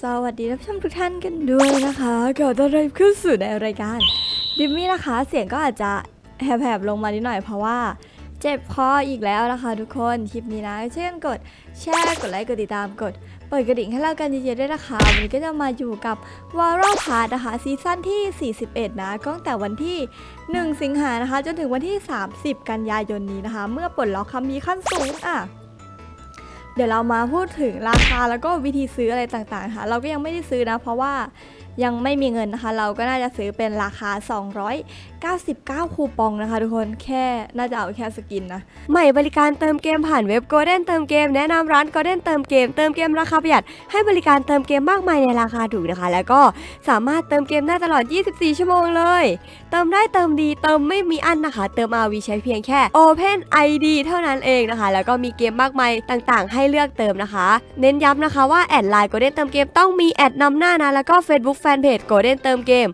สวัสดีท่านผู้ชมทุกท่านกันด้วยนะคะขอต้อนรับเข้าสู่ในรายการ ดิมมี่นะคะ เสียงก็อาจจะแหบๆลงมานิดหน่อยเพราะว่า เจ็บคออีกแล้วนะคะทุกคนคลิปนี้นะเช่นกดแชร์กดไลค์กดติดตามกดเปิดกระดิ่งให้เรากันเยอะๆด้วยนะคะวันนี้ก็จะมาอยู่กับวอร์พาร์นะคะซีซั่นที่ 41 นะก็ตั้งแต่วันที่ 1 สิงหานะคะ จนถึงวันที่ 30 กันยายนนี้นะคะ เมื่อปลดล็อกคำมีขั้นสูงอะเดี๋ยวเรามาพูดถึงราคาแล้วก็วิธีซื้ออะไรต่างๆค่ะ เราก็ยังไม่ได้ซื้อนะ เพราะว่ายังไม่มีเงินนะคะ เราก็น่าจะซื้อเป็นราคา 299 คูปองนะคะ ทุกคนแค่น่าจะเอาแค่สกินนะ ใหม่บริการเติมเกมผ่านเว็บ Golden เติมเกมแนะนำร้าน Golden เติมเกมเติมเกมราคาประหยัด ให้บริการเติมเกมมากมายในราคาถูกนะคะ แล้วก็สามารถเติมเกมได้ตลอด 24 ชั่วโมงเลย เติมได้เติมดีเติมไม่มีอันนะคะ เติม RV ใช้เพียงแค่ Open ID เท่านั้นเองนะคะ แล้วก็มีเกมมากมายต่างๆ ให้เลือกเติมนะคะ เน้นย้ำนะคะว่าแอดไลน์ Golden เติมเกมต้องมีแอดนำหน้านะแล้วก็ Facebook Fanpage Golden เติมเกม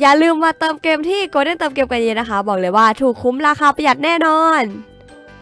อย่าลืมมาเติมเกมที่ Golden เติมเกมกันเยอะนะคะ บอกเลยว่าถูกคุ้มราคาประหยัดแน่นอน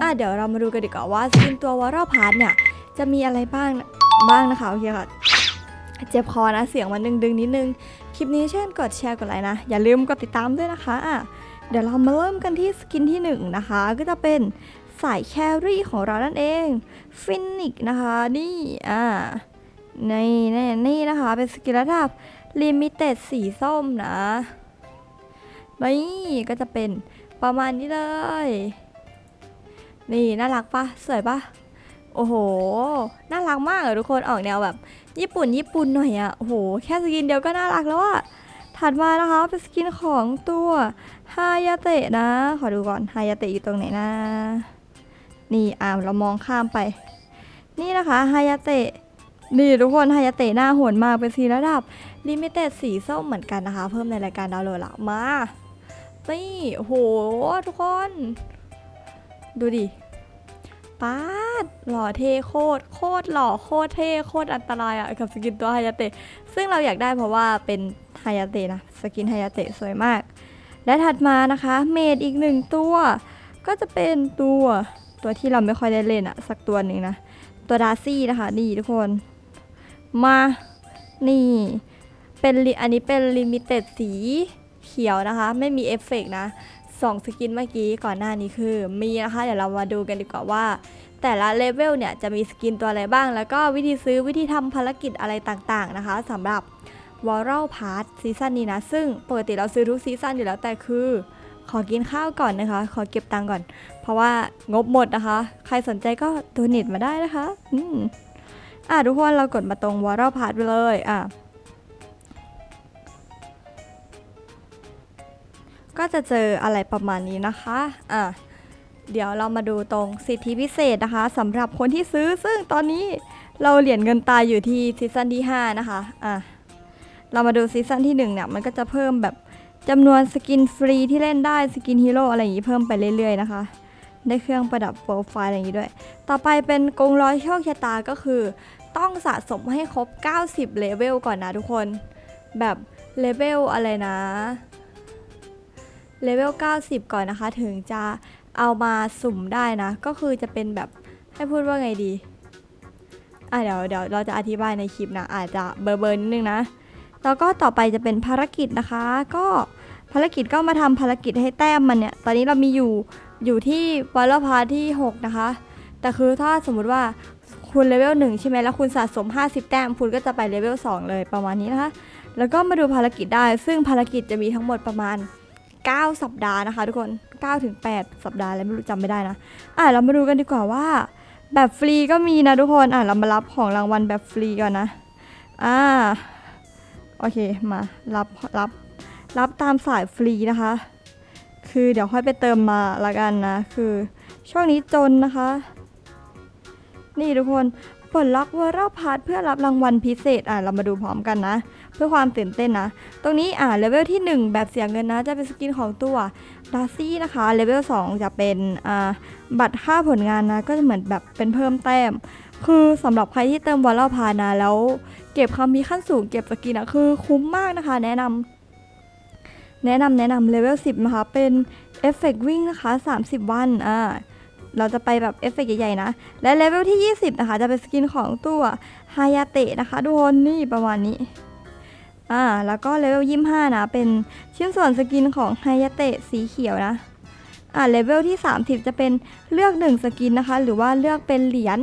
อะเดี๋ยวเรามาดูกันดีกว่าว่าสกินตัววอร์พาร์ทเนี่ยจะมีอะไรบ้างบ้างนะคะโอเคค่ะเจ็บคอนะเสียงมันดึงๆนิดนึง คลิปนี้เช่นกดแชร์กดไลค์นะ อย่าลืมกดติดตามด้วยนะคะอะเดี๋ยวเรามาเริ่มกันที่สกินที่หนึ่งนะคะ ก็จะเป็นสายแครี่ของเรานั่นเองฟินิกนะคะนี่อ่านี่นี่นี่นะคะ เป็นสกินระดับลิมิเต็ดสีส้มนะนี่ก็จะเป็นประมาณนี้เลย นี่น่ารักปะสวยปะโอ้โห น่ารักมากอะทุกคนออกแนวแบบ ญี่ปุ่นญี่ปุ่นหน่อยอะโอ้โห แค่สกินเดียวก็น่ารักแล้วอะถัดมานะคะเป็นสกินของตัวฮายาเตะนะ ขอดูก่อนฮายาเตะอยู่ตรงไหนนะ นี่อ่าเรามองข้ามไป นี่นะคะฮายาเตะนี่ทุกคนฮายาเตะหน้าโหดมากเป็นสีระดับลิมิเต็ดสีส้มเหมือนกันนะคะ เพิ่มในรายการดาวโหลดละมานี่โอ้โหทุกคน ดูดิป๊าดหล่อเท่โคตรโคตรหล่อโคตรเท่โคตรอันตรายอะกับสกินตัวฮายาเตะซึ่งเราอยากได้เพราะว่าเป็นฮายาเตะนะสกินฮายาเตะสวยมาก และถัดมานะคะเมดอีกหนึ่งตัว ก็จะเป็นตัวตัวที่เราไม่ค่อยได้เล่นอะสักตัวหนึ่งนะ ตัวดาซี่นะคะนี่ทุกคนมานี่ เป็นอันนี้เป็นลิมิเต็ดสีเขียวนะคะ ไม่มีเอฟเฟกต์นะ สองสกินเมื่อกี้ก่อนหน้านี้คือมีนะคะ เดี๋ยวเรามาดูกันดีกว่าว่า แต่ละเลเวลเนี่ยจะมีสกินตัวอะไรบ้าง แล้วก็วิธีซื้อวิธีทำภารกิจอะไรต่างๆนะคะสำหรับ w a r l p a s s ซีซั่นนี้นะ ซึ่งปกติเราซื้อทุกซีซั่นอยู่แล้วแต่คือ ขอกินข้าวก่อนนะคะ ขอเก็บตังก่อน เพราะว่างบหมดนะคะ ใครสนใจก็ตัวเน็ตมาได้นะคะ อืมอะทุกคนเรากดมาตรง w a r l p a s s ไปเลยอะ ก็จะเจออะไรประมาณนี้นะคะอะเดี๋ยวเรามาดูตรงสิทธิพิเศษนะคะสำหรับคนที่ซื้อซึ่งตอนนี้เราเหรียญเงินตายอยู่ที่ซีซั่นที่ 5 นะคะอะเรามาดูซีซั่นที่1เนี่ยมันก็จะเพิ่มแบบจำนวนสกินฟรีที่เล่นได้สกินฮีโร่อะไรอย่างนี้เพิ่มไปเรื่อยๆนะคะได้เครื่องประดับโปรไฟล์อะไรอย่างนี้ด้วย ต่อไปเป็นกงร้อยโชคชะตาก็คือ ต้องสะสมให้ครบ 90 เลเวลก่อนนะทุกคน แบบเลเวลอะไรนะ เลเวล 90 ก่อนนะคะ ถึงจะเอามาสุ่มได้นะ ก็คือจะเป็นแบบให้พูดว่าไงดี อะเดี๋ยวเดี๋ยวเราจะอธิบายในคลิปนะ อาจจะเบอร์เบอร์นิดนึงนะ แล้วก็ต่อไปจะเป็นภารกิจนะคะ ก็ภารกิจก็มาทำภารกิจให้แต้มมันเนี่ย ตอนนี้เรามีอยู่อยู่ที่วอลล์พาที่ 6 นะคะ แต่คือถ้าสมมุติว่าคุณเลเวล1ใช่ไหมแล้วคุณสะสม 50 แต้ม คุณก็จะไปเลเวล2เลยประมาณนี้นะคะ แล้วก็มาดูภารกิจได้ ซึ่งภารกิจจะมีทั้งหมดประมาณ 9 สัปดาห์นะคะทุกคน9ถึง8สัปดาห์อะไรไม่รู้จำไม่ได้นะ อะเรามาดูกันดีกว่าว่า แบบฟรีก็มีนะทุกคน อะเรามารับของรางวัลแบบฟรีก่อนนะ อ่า โอเคมารับรับรับตามสายฟรีนะคะ คือเดี๋ยวค่อยไปเติมมาละกันนะ คือช่วงนี้จนนะคะ นี่ทุกคน ปลดล็อกวอร์พาร์ทเพื่อรับรางวัลพิเศษ อะ เรามาดูพร้อมกันนะ เพื่อความตื่นเต้นนะ ตรงนี้อ่าเลเวลที่ 1 แบบเสียเงินนะ จะเป็นสกินของตัวดาซี่นะคะเลเวล2จะเป็นอ่าบัตรค่าผลงานนะ ก็จะเหมือนแบบเป็นเพิ่มแต้ม คือสำหรับใครที่เติมวอลล์พาร์นะแล้ว เก็บคำมีขั้นสูงเก็บสกินอะคือคุ้มมากนะคะ แนะนำแนะนำแนะนำเลเวล10นะคะเป็นเอฟเฟกวิ่งนะคะ 30 วันอ่า เราจะไปแบบเอฟเฟกใหญ่ๆนะ และเลเวลที่ 20 นะคะ จะเป็นสกินของตัวฮายาเตะนะคะทุกคนนี่ประมาณนี้อ่าแล้วก็เลเวล25นะ เป็นชิ้นส่วนสกินของไฮยาเตะสีเขียวนะอ่าเลเวลที่ 30 จะเป็นเลือก 1 สกินนะคะ หรือว่าเลือกเป็นเหรียญ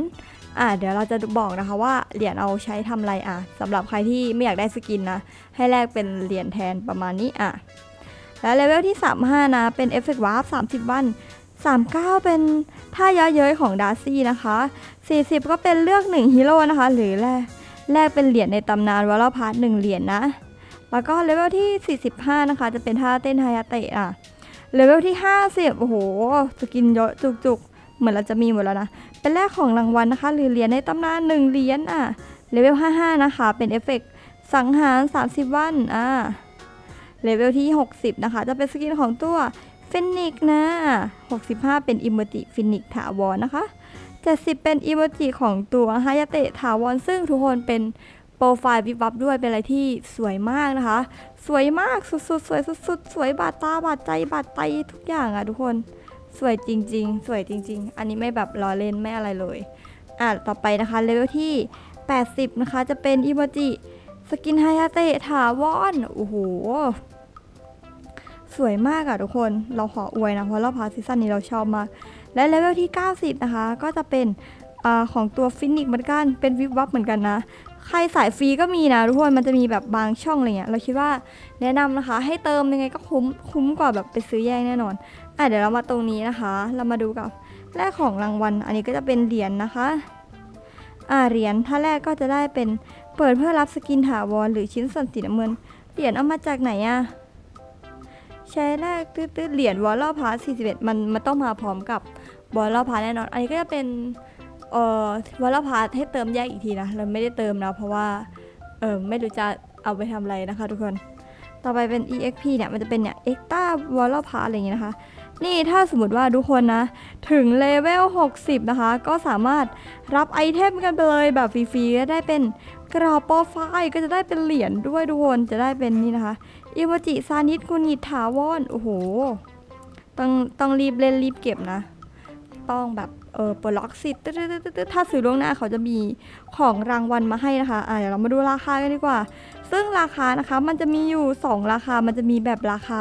อ่าเดี๋ยวเราจะบอกนะคะว่าเหรียญเอาใช้ทำอะไรอะสำหรับใครที่ไม่อยากได้สกินนะ ให้แลกเป็นเหรียญแทนประมาณนี้อะแล้วเลเวลที่ 35 นะ เป็นเอฟเฟกต์วาร์ป30 วัน 39 เป็นท่าเยอะเย้ยของดาร์ซี่นะคะ 40 ก็เป็นเลือก 1 ฮีโร่นะคะ หรือแลกแลกเป็นเหรียญในตำนานวอลล์พาร์ท1เหรียญนะ แล้วก็เลเวลที่ 45 นะคะ จะเป็นท่าเต้นไฮยาเตะอะ เลเวลที่ 50 โอ้โห สกินเยอะจุกๆ เหมือนเราจะมีหมดแล้วนะ เป็นแรกของรางวัลนะคะ หรือเหรียญในตำนาน1เหรียญอะ เลเวล 55 นะคะ เป็นเอฟเฟกต์สังหาร 30 วันอ่าเลเวลที่ 60 นะคะ จะเป็นสกินของตัว ฟินิกนะ 65 เป็นอิโมจิฟินิกถาวรนะคะ 70 เป็นอิโมจิของตัวฮายาเตะถาวรซึ่งทุกคนเป็นโปรไฟล์วิบวับด้วยเป็นอะไรที่สวยมากนะคะ สวยมากสุดๆ สวยสุดๆ สวยบาดตาบาดใจบาดไตทุกอย่างอะทุกคนสวยจริง ๆ สวยจริง ๆ อันนี้ไม่แบบล้อเล่นไม่อะไรเลยอะต่อไปนะคะเลเวลที่ 80 นะคะ จะเป็นอิโมจิสกินไฮยาเตะถาวรโอ้โห สวยมากอะทุกคนเราขออวยนะ เพราะเราพาซีซั่นนี้เราชอบมาก และเลเวลที่ 90 นะคะ ก็จะเป็นอของตัวฟินิกเหมือนกันเป็นวิบวับเหมือนกันนะ ใครสายฟรีก็มีนะทุกคนมันจะมีแบบบางช่องอะไรเงี้ยเราคิดว่าแนะนำนะคะ ให้เติมยังไงก็คุ้มคุ้มกว่าแบบไปซื้อแยกแน่นอนอะเดี๋ยวเรามาตรงนี้นะคะ เรามาดูกับแรกของรางวัล อันนี้ก็จะเป็นเหรียญนะคะอ่าเหรียญถ้าแรกก็จะได้เป็นเปิดเพื่อรับสกินถาวรหรือชิ้นส่วนสีน้ำเงินเหรียญเอามาจากไหนอะ ใช้แรกตืดๆเหรียญวอลล์พาร์41 มันมันต้องมาพร้อมกับวอลล์พาร์แน่นอน อันนี้ก็จะเป็นเอ่อวอลล์พาร์ให้เติมแยกอีกทีนะเราไม่ได้เติมนะเพราะว่าเออไม่รู้จะเอาไปทำอะไรนะคะทุกคน ต่อไปเป็น EXP เนี่ยมันจะเป็นเนี่ย Extra w a l l p a s อะไรอย่างเงี้ยนะคะ นี่ถ้าสมมติว่าทุกคนนะ ถึงเลเวล 60 นะคะ ก็สามารถรับไอเทมกันไปเลยแบบฟรีๆก็ได้เป็นกระเป๋าโปรไฟล์ก็จะได้เป็นเหรียญด้วยทุกคนจะได้เป็นนี่นะคะอิโมจิซานิสกุนิถาวรโอ้โห ต้องต้องรีบเล่นรีบเก็บนะ ต้องแบบเออปลดล็อกสิตถ้าซื้อล่วงหน้าเขาจะมีของรางวัลมาให้นะคะอะเดี๋ยวเรามาดูราคากันดีกว่า ซึ่งราคานะคะมันจะมีอยู่ 2 ราคามันจะมีแบบราคา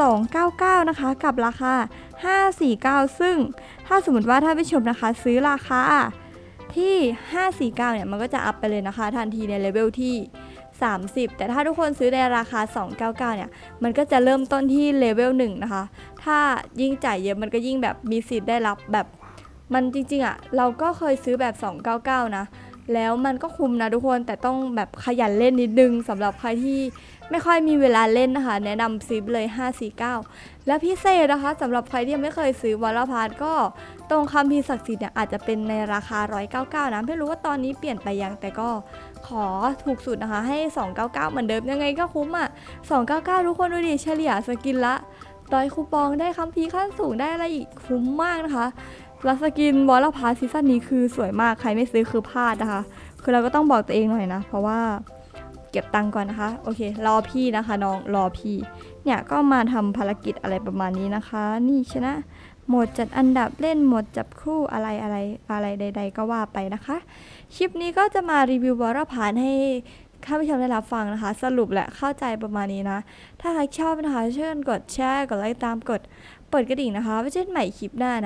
299 นะคะ กับราคา 549 ซึ่งถ้าสมมติว่าท่านผู้ชมนะคะ ซื้อราคาที่ 549 เนี่ย มันก็จะอัพไปเลยนะคะ ทันทีในเลเวลที่ 30 แต่ถ้าทุกคนซื้อในราคา 299 เนี่ย มันก็จะเริ่มต้นที่เลเวล1นะคะ ถ้ายิ่งจ่ายเยอะมันก็ยิ่งแบบมีสิทธิ์ได้รับแบบ มันจริงๆอะเราก็เคยซื้อแบบ 299 นะ แล้วมันก็คุ้มนะทุกคนแต่ต้องแบบขยันเล่นนิดนึงสำหรับใครที่ไม่ค่อยมีเวลาเล่นนะคะ แนะนำซื้อไปเลย 549 และพิเศษนะคะสำหรับใครที่ยังไม่เคยซื้อวอลล์พาร์ก็ตรงคำพีศักดิ์สิทธิ์เนี่ยอาจจะเป็นในราคา 199 นะไม่รู้ว่าตอนนี้เปลี่ยนไปยังแต่ก็ขอถูกสุดนะคะ ให้ 299 เหมือนเดิมยังไงก็คุ้มอะ 299 ทุกคนดูดิเฉลี่ยสกินละร้อยคูปองได้คัมภีขั้นสูงได้อะไรอีกคุ้มมากนะคะ แล้วสกินวอลลพาร์ซีซั่นนี้คือสวยมากใครไม่ซื้อคือพลาดนะคะ คือเราก็ต้องบอกตัวเองหน่อยนะ เพราะว่าเก็บตังค์ก่อนนะคะ โอเค รอพี่นะคะน้องรอพี่ เนี่ยก็มาทำภารกิจอะไรประมาณนี้นะคะ นี่ชนะโหมดจัดอันดับเล่นโหมดจับคู่อะไรอะไรอะไรใด ๆ ก็ว่าไปนะคะ คลิปนี้ก็จะมารีวิววอลล์พาร์ให้ท่าผู้ชมได้รับฟังนะคะ สรุปและเข้าใจประมาณนี้นะ ถ้าใครชอบนะคะเชิญกดแชร์กดไลค์ตามกดเปิดกระดิ่งนะคะไว้เจอกันใหม่คลิปหน้านะ